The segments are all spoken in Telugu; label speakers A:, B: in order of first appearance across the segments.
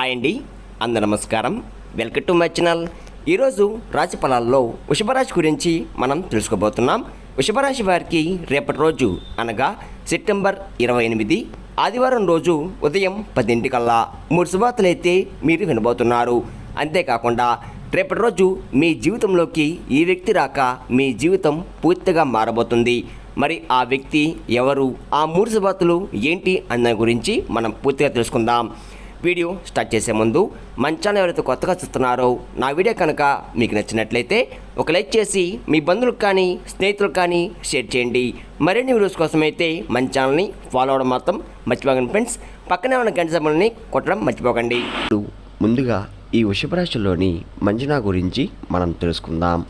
A: అండి. అందరు నమస్కారం. Welcome to my channel. ఈరోజు రాశి ఫలాల్లో వృషభరాశి గురించి మనం తెలుసుకోబోతున్నాం. వృషభరాశి వారికి రేపటి రోజు అనగా సెప్టెంబర్ ఇరవై ఎనిమిది ఆదివారం రోజు ఉదయం పదింటికల్లా మూడు శుభార్తలైతే అయితే మీరు వినబోతున్నారు. అంతేకాకుండా రేపటి రోజు మీ జీవితంలోకి ఈ వ్యక్తి రాక మీ జీవితం పూర్తిగా మారబోతుంది. మరి ఆ వ్యక్తి ఎవరు? ఆ మూడు శుభార్తలు ఏంటి? అన్న గురించి మనం పూర్తిగా తెలుసుకుందాం. వీడియో స్టార్ట్ చేసే ముందు మన ఛానల్ ఎవరైతే కొత్తగా చూస్తున్నారో నా వీడియో కనుక మీకు నచ్చినట్లయితే ఒక లైక్ చేసి మీ బంధువులకు కానీ స్నేహితులకు కానీ షేర్ చేయండి. మరిన్ని వీడియోస్ కోసం అయితే మన ఛానల్ని ఫాలో అవడం మాత్రం మర్చిపోకండి ఫ్రెండ్స్. పక్కనే ఉన్న గంట సభలని కొట్టడం మర్చిపోకండి. ముందుగా ఈ వృషభరాశిలోని మంజునా గురించి మనం తెలుసుకుందాం.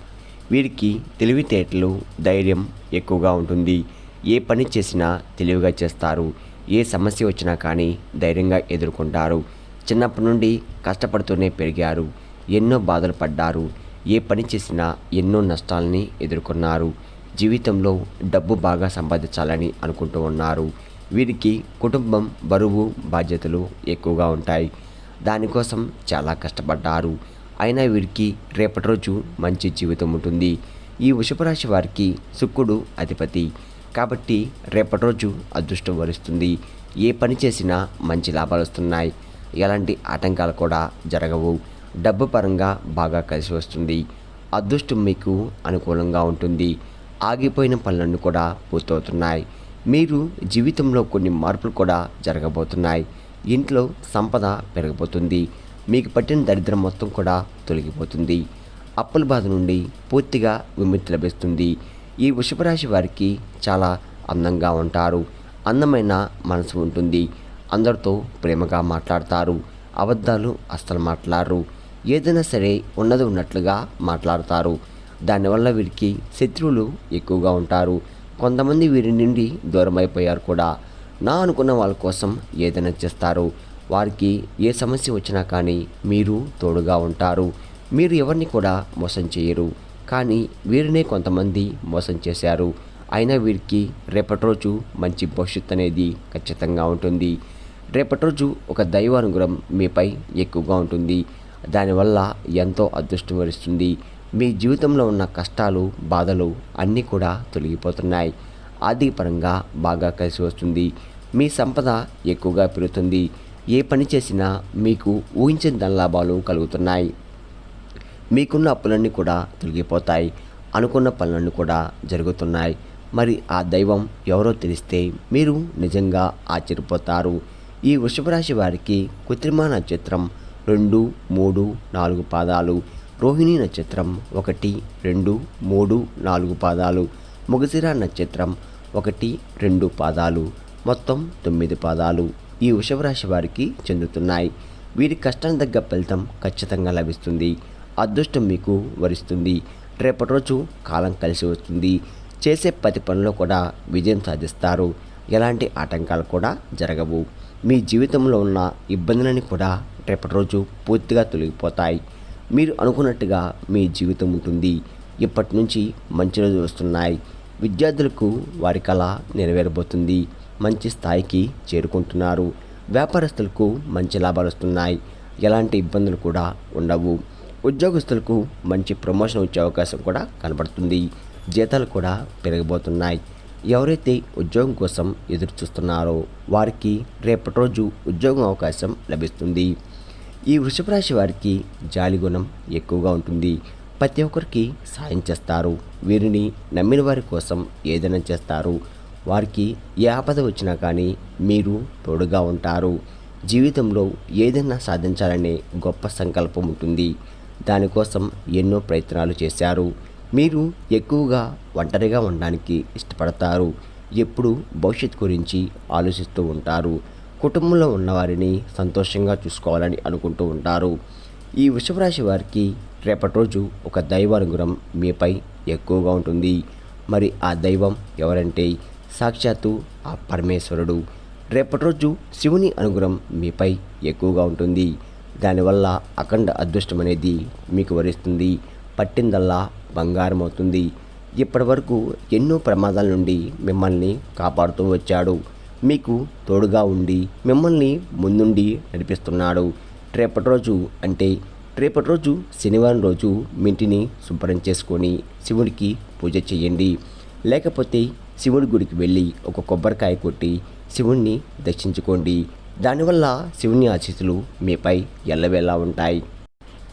A: వీరికి తెలివితేటలు ధైర్యం ఎక్కువగా ఉంటుంది. ఏ పని చేసినా తెలివిగా చేస్తారు. ఏ సమస్య వచ్చినా కానీ ధైర్యంగా ఎదుర్కొంటారు. చిన్నప్పటి నుండి కష్టపడుతూనే పెరిగారు. ఎన్నో బాధలు పడ్డారు. ఏ పని చేసినా ఎన్నో నష్టాలని ఎదుర్కొన్నారు. జీవితంలో డబ్బు బాగా సంపాదించాలని అనుకుంటూ ఉన్నారు. వీరికి కుటుంబం బరువు బాధ్యతలు ఎక్కువగా ఉంటాయి. దానికోసం చాలా కష్టపడ్డారు. అయినా వీరికి రేపటి రోజు మంచి జీవితం ఉంటుంది. ఈ వృషభరాశి వారికి శుక్రుడు అధిపతి. కాబట్టి రేపటి రోజు అదృష్టం వరిస్తుంది. ఏ పని చేసినా మంచి లాభాలు వస్తున్నాయి. ఎలాంటి ఆటంకాలు కూడా జరగవు. డబ్బు పరంగా బాగా కలిసి వస్తుంది. అదృష్టం మీకు అనుకూలంగా ఉంటుంది. ఆగిపోయిన పనులన్నీ కూడా పూర్తవుతున్నాయి. మీరు జీవితంలో కొన్ని మార్పులు కూడా జరగబోతున్నాయి. ఇంట్లో సంపద పెరగబోతుంది మీకు పట్టిన దరిద్రం మొత్తం కూడా తొలగిపోతుంది. అప్పుల బాధ నుండి పూర్తిగా విముక్తి లభిస్తుంది. ఈ వృషభరాశి వారికి చాలా అందంగా ఉంటారు. అందమైన మనసు ఉంటుంది. అందరితో ప్రేమగా మాట్లాడతారు. అబద్ధాలు అస్సలు మాట్లాడరు. ఏదైనా సరే ఉన్నది ఉన్నట్లుగా మాట్లాడతారు. దానివల్ల వీరికి శత్రువులు ఎక్కువగా ఉంటారు. కొంతమంది వీరి నుండి దూరం అయిపోయారు కూడా. నా అనుకున్న వాళ్ళ కోసం ఏదైనా చేస్తారు. వారికి ఏ సమస్య వచ్చినా కానీ మీరు తోడుగా ఉంటారు. మీరు ఎవరిని కూడా మోసం చేయరు. కానీ వీరినే కొంతమంది మోసం చేశారు. అయినా వీరికి రేపటి రోజు మంచి భవిష్యత్తు అనేది ఖచ్చితంగా ఉంటుంది. రేపటి రోజు ఒక దైవానుగ్రహం మీపై ఎక్కువగా ఉంటుంది. దానివల్ల ఎంతో అదృష్టం వరిస్తుంది. మీ జీవితంలో ఉన్న కష్టాలు బాధలు అన్నీ కూడా తొలగిపోతున్నాయి. ఆర్థికపరంగా బాగా కలిసి వస్తుంది. మీ సంపద ఎక్కువగా పెరుగుతుంది. ఏ పని చేసినా మీకు ఊహించిన ధనలాభాలు కలుగుతున్నాయి. మీకున్న అప్పులన్నీ కూడా తొలగిపోతాయి. అనుకున్న పనులన్నీ కూడా జరుగుతున్నాయి. మరి ఆ దైవం ఎవరో తెలిస్తే మీరు నిజంగా ఆశ్చర్యపోతారు. ఈ వృషభరాశి వారికి కృత్రిమ నక్షత్రం రెండు మూడు నాలుగు పాదాలు. రోహిణి నక్షత్రం ఒకటి రెండు మూడు నాలుగు పాదాలు. ముగసిర నక్షత్రం ఒకటి రెండు పాదాలు. మొత్తం తొమ్మిది పాదాలు ఈ వృషభరాశి వారికి చెందుతున్నాయి. వీరి కష్టం తగ్గ ఫలితం ఖచ్చితంగా లభిస్తుంది. అదృష్టం మీకు వరిస్తుంది. రేపటి రోజు కాలం కలిసి వస్తుంది. చేసే ప్రతి పనిలో కూడా విజయం సాధిస్తారు. ఎలాంటి ఆటంకాలు కూడా జరగవు. మీ జీవితంలో ఉన్న ఇబ్బందులని కూడా రేపటి రోజు పూర్తిగా తొలగిపోతాయి. మీరు అనుకున్నట్టుగా మీ జీవితం ఉంటుంది. ఇప్పటి నుంచి మంచి రోజులు వస్తున్నాయి. విద్యార్థులకు వారి కళ నెరవేరబోతుంది. మంచి స్థాయికి చేరుకుంటున్నారు. వ్యాపారస్తులకు మంచి లాభాలు వస్తున్నాయి. ఎలాంటి ఇబ్బందులు కూడా ఉండవు. ఉద్యోగస్తులకు మంచి ప్రమోషన్ వచ్చే అవకాశం కూడా కనబడుతుంది. జీతాలు కూడా పెరగబోతున్నాయి ఎవరైతే ఉద్యోగం కోసం ఎదురు చూస్తున్నారో వారికి రేపటి రోజు ఉద్యోగం అవకాశం లభిస్తుంది. ఈ వృషభ రాశి వారికి జాలి గుణం ఎక్కువగా ఉంటుంది. ప్రతి ఒక్కరికి సాయం చేస్తారు. వీరిని నమ్మిన వారి కోసం ఏదైనా చేస్తారు. వారికి ఏ ఆపద వచ్చినా కానీ మీరు తోడుగా ఉంటారు. జీవితంలో ఏదైనా సాధించాలనే గొప్ప సంకల్పం ఉంటుంది. దానికోసం ఎన్నో ప్రయత్నాలు చేశారు. మీరు ఎక్కువగా ఒంటరిగా ఉండడానికి ఇష్టపడతారు. ఎప్పుడు భవిష్యత్తు గురించి ఆలోచిస్తూ ఉంటారు. కుటుంబంలో ఉన్నవారిని సంతోషంగా చూసుకోవాలని అనుకుంటూ ఉంటారు. ఈ వృషభరాశి వారికి రేపటి రోజు ఒక దైవానుగ్రహం మీపై ఎక్కువగా ఉంటుంది. మరి ఆ దైవం ఎవరంటే సాక్షాత్తు ఆ పరమేశ్వరుడు. రేపటి రోజు శివుని అనుగ్రహం మీపై ఎక్కువగా ఉంటుంది. దానివల్ల అఖండ అదృష్టం అనేది మీకు వరిస్తుంది పట్టిందల్లా బంగారం అవుతుంది ఇప్పటి వరకు ఎన్నో ప్రమాదాల నుండి మిమ్మల్ని కాపాడుతూ వచ్చాడు. మీకు తోడుగా ఉండి మిమ్మల్ని ముందుండి నడిపిస్తున్నాడు. రేపటి రోజు అంటే రేపటి రోజు శనివారం రోజు మీ ఇంటిని శుభ్రం చేసుకొని శివుడికి పూజ చేయండి. లేకపోతే శివుడి గుడికి వెళ్ళి ఒక కొబ్బరికాయ కొట్టి శివుణ్ణి దర్శించుకోండి. దానివల్ల శివుని ఆశీస్సులు మీపై ఎల్లవేళలా ఉంటాయి.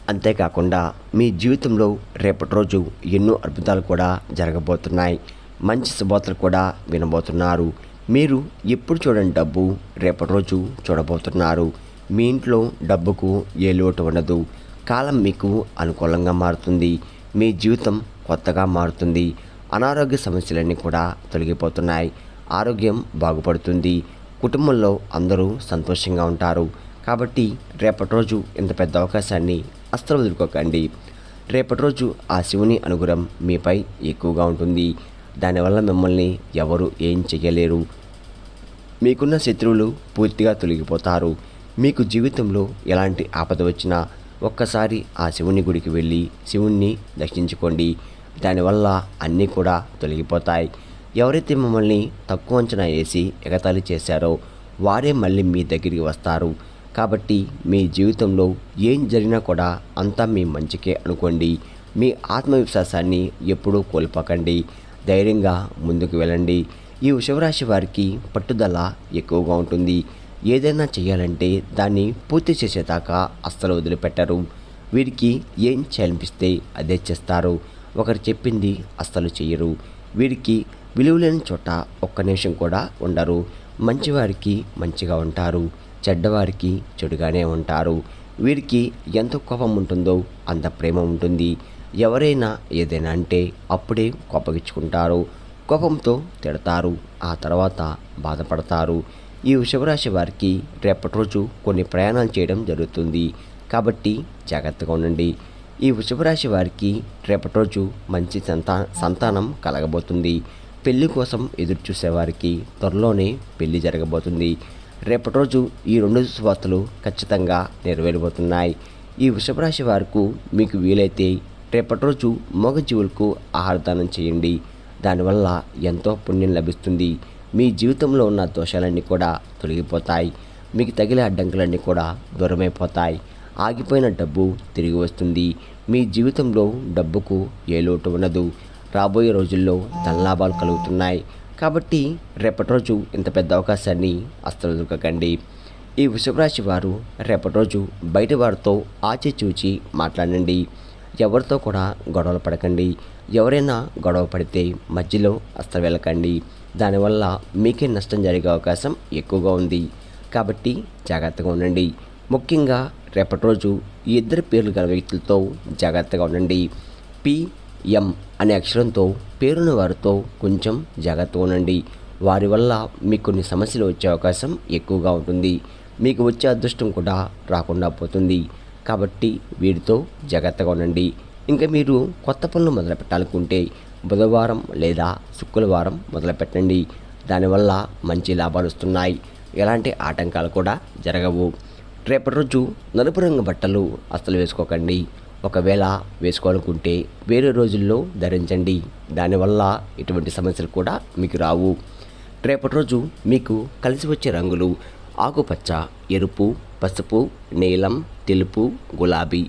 A: అంతేకాకుండా మీ జీవితంలో రేపటి రోజు ఎన్నో అద్భుతాలు కూడా జరగబోతున్నాయి. మంచి శుభవార్తలు కూడా వినబోతున్నారు. మీరు ఎప్పుడు చూడని డబ్బు రేపటి రోజు చూడబోతున్నారు. మీ ఇంట్లో డబ్బుకు ఏ లోటు ఉండదు. కాలం మీకు అనుకూలంగా మారుతుంది. మీ జీవితం కొత్తగా మారుతుంది. అనారోగ్య సమస్యలన్నీ కూడా తొలగిపోతున్నాయి. ఆరోగ్యం బాగుపడుతుంది. కుటుంబంలో అందరూ సంతోషంగా ఉంటారు. కాబట్టి రేపటి రోజు ఇంత పెద్ద అవకాశాన్ని అస్సలు వదులుకోకండి. రేపటి రోజు ఆ శివుని అనుగ్రహం మీపై ఎక్కువగా ఉంటుంది. దానివల్ల మిమ్మల్ని ఎవరు ఏం చేయలేరు మీకున్న శత్రువులు పూర్తిగా తొలగిపోతారు. మీకు జీవితంలో ఎలాంటి ఆపద వచ్చినా ఒక్కసారి ఆ శివుని గుడికి వెళ్ళి శివుణ్ణి దర్శించుకోండి. దానివల్ల అన్నీ కూడా తొలగిపోతాయి. ఎవరైతే మిమ్మల్ని తక్కువ అంచనా వేసి ఎగతాళి చేశారో వారే మళ్ళీ మీ దగ్గరికి వస్తారు. కాబట్టి మీ జీవితంలో ఏం జరిగినా కూడా అంతా మీ మంచికే అనుకోండి. మీ ఆత్మవిశ్వాసాన్ని ఎప్పుడూ కోల్పోకండి. ధైర్యంగా ముందుకు వెళ్ళండి. ఈ వృషభరాశి వారికి పట్టుదల ఎక్కువగా ఉంటుంది. ఏదైనా చేయాలంటే దాన్ని పూర్తి చేసేదాకా అస్సలు వదిలిపెట్టరు. వీరికి ఏం చేయాలనిపిస్తే అదే చేస్తారు. ఒకరు చెప్పింది అస్సలు చేయరు. వీరికి విలువలేని చోట ఒక్క నిమిషం కూడా ఉండరు. మంచివారికి మంచిగా ఉంటారు. చెడ్డవారికి చెడుగానే ఉంటారు. వీరికి ఎంత కోపం ఉంటుందో అంత ప్రేమ ఉంటుంది. ఎవరైనా ఏదైనా అంటే అప్పుడే కోపగించుకుంటారు. కోపంతో తిడతారు. ఆ తర్వాత బాధపడతారు. ఈ వృషభరాశి వారికి రేపటి రోజు కొన్ని ప్రయాణాలు చేయడం జరుగుతుంది. కాబట్టి జాగ్రత్తగా ఉండండి. ఈ వృషభరాశి వారికి రేపటి రోజు మంచి సంతా సంతానం కలగబోతుంది. పెళ్ళి కోసం ఎదురు చూసేవారికి త్వరలోనే పెళ్ళి జరగబోతుంది. రేపటి రోజు ఈ రెండు శుభార్తలు ఖచ్చితంగా నెరవేరబోతున్నాయి. ఈ వృషభరాశి వారికి మీకు వీలైతే రేపటి రోజు మూగజీవులకు ఆహారదానం చేయండి. దానివల్ల ఎంతో పుణ్యం లభిస్తుంది. మీ జీవితంలో ఉన్న దోషాలన్నీ కూడా తొలగిపోతాయి. మీకు తగిలే అడ్డంకులన్నీ కూడా దూరమైపోతాయి. ఆగిపోయిన డబ్బు తిరిగి వస్తుంది. మీ జీవితంలో డబ్బుకు ఏ లోటు ఉండదు. రాబోయే రోజుల్లో తల్లాభాలు కలుగుతున్నాయి. కాబట్టి రేపటి రోజు ఇంత పెద్ద అవకాశాన్ని అస్సలు దొరకకండి ఈ వృషభరాశి వారు రేపటి రోజు బయట వారితో ఆచిచూచి మాట్లాడండి. ఎవరితో కూడా గొడవలు పడకండి. ఎవరైనా గొడవ పడితే మధ్యలో అస్సలు వెళ్ళకండి. దానివల్ల మీకే నష్టం జరిగే అవకాశం ఎక్కువగా ఉంది. కాబట్టి జాగ్రత్తగా ఉండండి. ముఖ్యంగా రేపటి రోజు ఈ ఇద్దరు పేర్లు గల వ్యక్తులతో జాగ్రత్తగా ఉండండి. పి. ఎం అనే అక్షరంతో పేరున్న వారితో కొంచెం జాగ్రత్తగా ఉండండి. వారి వల్ల మీకు కొన్ని సమస్యలు వచ్చే అవకాశం ఎక్కువగా ఉంటుంది. మీకు వచ్చే అదృష్టం కూడా రాకుండా పోతుంది. కాబట్టి వీరితో జాగ్రత్తగా ఉండండి. ఇంకా మీరు కొత్త పనులు మొదలు పెట్టాలనుకుంటే బుధవారం లేదా శుక్రవారం మొదలుపెట్టండి దానివల్ల మంచి లాభాలు వస్తున్నాయి. ఎలాంటి ఆటంకాలు కూడా జరగవు. రేపటి రోజు నలుపు రంగు బట్టలు అస్సలు వేసుకోకండి. ఒకవేళ వేసుకోవాలనుకుంటే వేరే రోజుల్లో ధరించండి. దానివల్ల ఎటువంటి సమస్యలు కూడా మీకు రావు. రేపటి రోజు మీకు కలిసి వచ్చే రంగులు ఆకుపచ్చ ఎరుపు పసుపు నీలం తెలుపు గులాబీ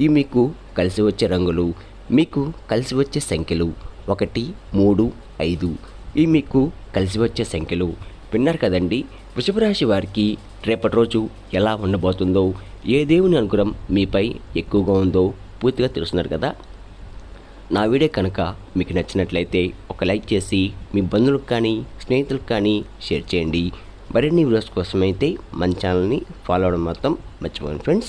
A: ఇవి మీకు కలిసి వచ్చే రంగులు మీకు కలిసి వచ్చే సంఖ్యలు ఒకటి మూడు ఐదు ఇవి మీకు కలిసి వచ్చే సంఖ్యలు. విన్నారు కదండి? వృషభరాశి వారికి రేపటి రోజు ఎలా ఉండబోతుందో ఏ దేవుని అనుగ్రహం మీపై ఎక్కువగా ఉందో పూర్తిగా తెలుస్తున్నారు కదా? నా వీడియో కనుక మీకు నచ్చినట్లయితే ఒక లైక్ చేసి మీ బంధువులకు కానీ స్నేహితులకు కానీ షేర్ చేయండి. మరిన్ని వీడియోస్ కోసమైతే మన ఛానల్ని ఫాలో అవడం మాత్రం మర్చిపోండి ఫ్రెండ్స్.